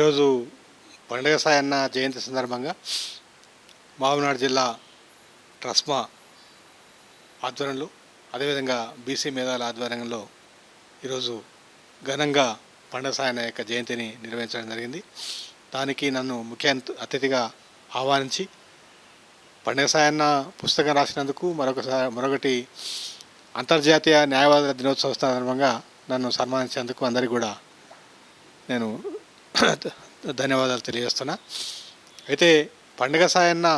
ఈరోజు పండగ సాయన్న జయంతి సందర్భంగా మహబూబ్నగర్ జిల్లా ట్రస్మా ఆధ్వర్యంలో అదేవిధంగా బీసీ మేధావుల ఆధ్వర్యంలో ఈరోజు ఘనంగా పండగ సాయన్న యొక్క జయంతిని నిర్వహించడం జరిగింది. దానికి నన్ను ముఖ్య అతిథిగా ఆహ్వానించి పండగ సాయన్న పుస్తకం రాసినందుకు మరొకసారి మరొకటి అంతర్జాతీయ న్యాయవాదుల దినోత్సవ సందర్భంగా నన్ను సన్మానించేందుకు అందరికీ కూడా నేను ధన్యవాదాలు తెలియజేస్తున్నా. అయితే పండగ సాయన్న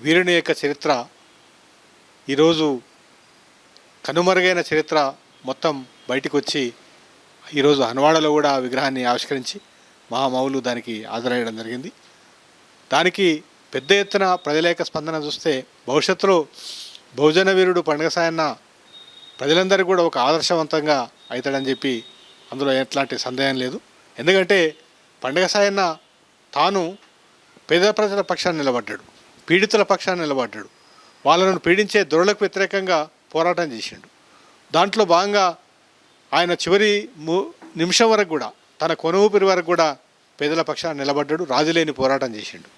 వీరుని యొక్క చరిత్ర ఈరోజు కనుమరుగైన చరిత్ర మొత్తం బయటకు వచ్చి ఈరోజు హన్వాడలో కూడా విగ్రహాన్ని ఆవిష్కరించి మహామౌలు దానికి హాజరయ్యడం జరిగింది. దానికి పెద్ద ఎత్తున ప్రజల యొక్క స్పందన చూస్తే భవిష్యత్తులో బహుజన వీరుడు పండుగ సాయన్న ప్రజలందరికీ కూడా ఒక ఆదర్శవంతంగా అవుతాడని చెప్పి అందులో ఎట్లాంటి సందేహం లేదు. ఎందుకంటే పండగ సాయన్న తాను పేద ప్రజల పక్షాన్ని నిలబడ్డాడు పీడితుల పక్షాన్ని నిలబడ్డాడు. వాళ్ళను పీడించే దొరలకు వ్యతిరేకంగా పోరాటం చేసిండు. దాంట్లో భాగంగా ఆయన చివరి ము నిమిషం వరకు కూడా తన కొన ఊపిరి వరకు కూడా పేదల పక్షాన్ని నిలబడ్డాడు రాజులేని పోరాటం చేసిండు.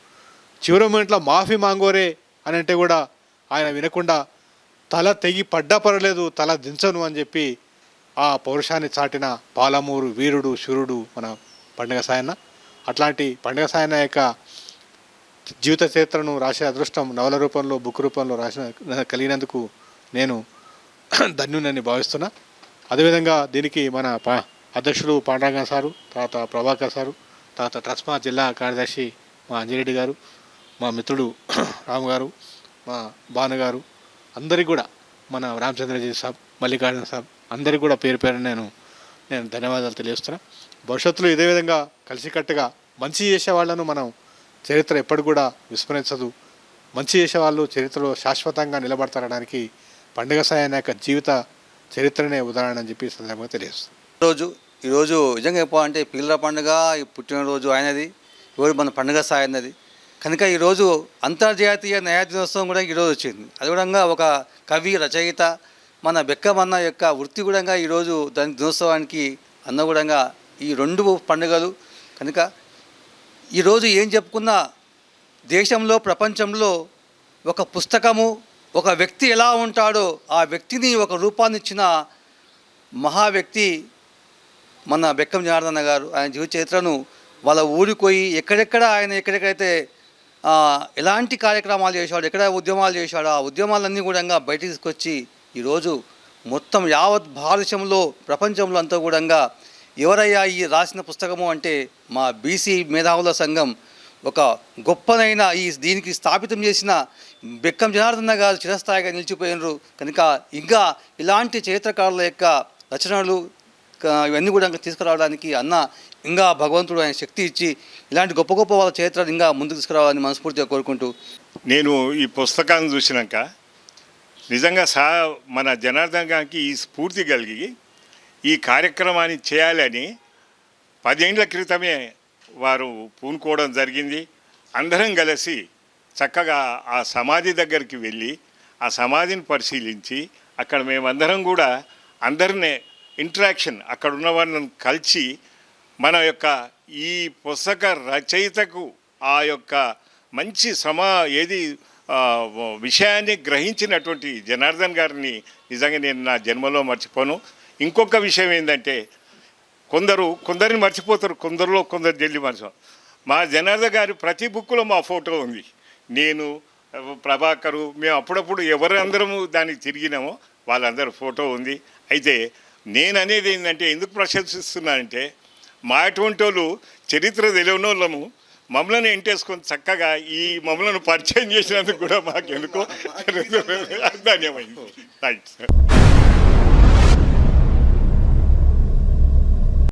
చివరి మూమెంట్లో మాఫీ మాంగోరే అని అంటే కూడా ఆయన వినకుండా తల తెగి పడ్డా పడలేదు తల దించను అని చెప్పి ఆ పౌరుషాన్ని చాటిన పాలమూరు వీరుడు శురుడు మన పండుగ సాయన్న. అట్లాంటి పండుగ సాయన్న యొక్క జీవిత చరిత్రను రాసే అదృష్టం నవల రూపంలో బుక్ రూపంలో రాసిన కలిగినందుకు నేను ధన్యునని భావిస్తున్నా. అదేవిధంగా దీనికి మన పా అధ్యక్షులు పాండరంగ సారు తర్వాత ప్రభాకర్ సారు తర్వాత ట్రస్మా జిల్లా కార్యదర్శి మా అంజిరెడ్డి గారు మా మిత్రుడు రాము గారు మా భానుగారు అందరికీ కూడా మన రామచంద్రజీ సాబ్ మల్లికార్జున సాబ్ అందరికీ కూడా పేరు పేరు నేను నేను ధన్యవాదాలు తెలియజేస్తున్నా. భవిష్యత్తులో ఇదే విధంగా కలిసికట్టుగా మంచి చేసే వాళ్ళను మనం చరిత్ర ఎప్పటి కూడా విస్మరించదు. మంచి చేసే వాళ్ళు చరిత్రలో శాశ్వతంగా నిలబడతారడానికి పండుగ సాయన యొక్క జీవిత చరిత్రనే ఉదాహరణ అని చెప్పి సందర్భంగా తెలియజేస్తుంది రోజు ఈరోజు నిజంగా చెప్పాలంటే పిల్లల పండుగ ఈ పుట్టినరోజు ఆయనది ఈరోజు మన పండుగ సాయన్నది. కనుక ఈరోజు అంతర్జాతీయ న్యాయ దినోత్సవం కూడా ఈరోజు వచ్చింది. అది కూడా ఒక కవి రచయిత మన బెక్కమన్న యొక్క వృత్తి కూడా ఈరోజు దాని దినోత్సవానికి అన్నగూడంగా ఈ రెండు పండుగలు. కనుక ఈరోజు ఏం చెప్పుకున్నా దేశంలో ప్రపంచంలో ఒక పుస్తకము ఒక వ్యక్తి ఎలా ఉంటాడో ఆ వ్యక్తిని ఒక రూపాన్ని ఇచ్చిన మహా వ్యక్తి మన బెక్కం జనార్దన్న గారు. ఆయన జీవిత చరిత్రను వాళ్ళ ఊరిపోయి ఎక్కడెక్కడ ఆయన ఎక్కడెక్కడైతే ఎలాంటి కార్యక్రమాలు చేశాడు ఎక్కడ ఉద్యమాలు చేశాడు ఆ ఉద్యమాలన్నీ కూడా బయటికి తీసుకొచ్చి ఈరోజు మొత్తం యావత్ భారతదేశంలో ప్రపంచంలో అంతా కూడా ఎవరయ్యా ఈ రాసిన పుస్తకము అంటే మా బీసీ మేధావుల సంఘం. ఒక గొప్పనైన ఈ దీనికి స్థాపితం చేసిన బెక్కం జనార్దన్న గారు చిరస్థాయిగా నిలిచిపోయినరు. కనుక ఇంకా ఇలాంటి చరిత్రకారుల యొక్క రచనలు ఇవన్నీ కూడా ఇంకా తీసుకురావడానికి అన్న ఇంకా భగవంతుడు ఆయన శక్తి ఇచ్చి ఇలాంటి గొప్ప గొప్ప వాళ్ళ చరిత్రను ఇంకా ముందుకు తీసుకురావాలని మనస్ఫూర్తిగా కోరుకుంటూ. నేను ఈ పుస్తకాన్ని చూసినాక నిజంగా సా మన జనార్దన్ గారికి ఈ స్ఫూర్తి కలిగి ఈ కార్యక్రమాన్ని చేయాలని పదేండ్ల క్రితమే వారు పూనుకోవడం జరిగింది. అందరం కలిసి చక్కగా ఆ సమాధి దగ్గరికి వెళ్ళి ఆ సమాధిని పరిశీలించి అక్కడ మేమందరం కూడా అందరినే ఇంటరాక్షన్ అక్కడ ఉన్న వాళ్ళని కలిసి మన యొక్క ఈ పుస్తక రచయితకు ఆ యొక్క మంచి సమా ఏది విషయాన్ని గ్రహించినటువంటి జనార్దన్ గారిని నిజంగా నేను నా జన్మలో మర్చిపోను. ఇంకొక విషయం ఏంటంటే కొందరు కొందరిని మర్చిపోతారు కొందరిలో కొందరు జల్లి మనసు మా జనార్దన్ గారి ప్రతి బుక్లో మా ఫోటో ఉంది. నేను ప్రభాకరు మేము అప్పుడప్పుడు ఎవరందరము దానికి తిరిగినామో వాళ్ళందరూ ఫోటో ఉంది. అయితే నేను అనేది ఏంటంటే ఎందుకు ప్రశంసిస్తున్నానంటే మా అటువంటి వాళ్ళు చరిత్ర తెలియని వాళ్ళము మమ్మల్ని ఎంటేసుకొని చక్కగా ఈ మమ్మల్ని పరిచయం చేసినందుకు కూడా మాకు ఎందుకో ధన్యమైంది థ్యాంక్స్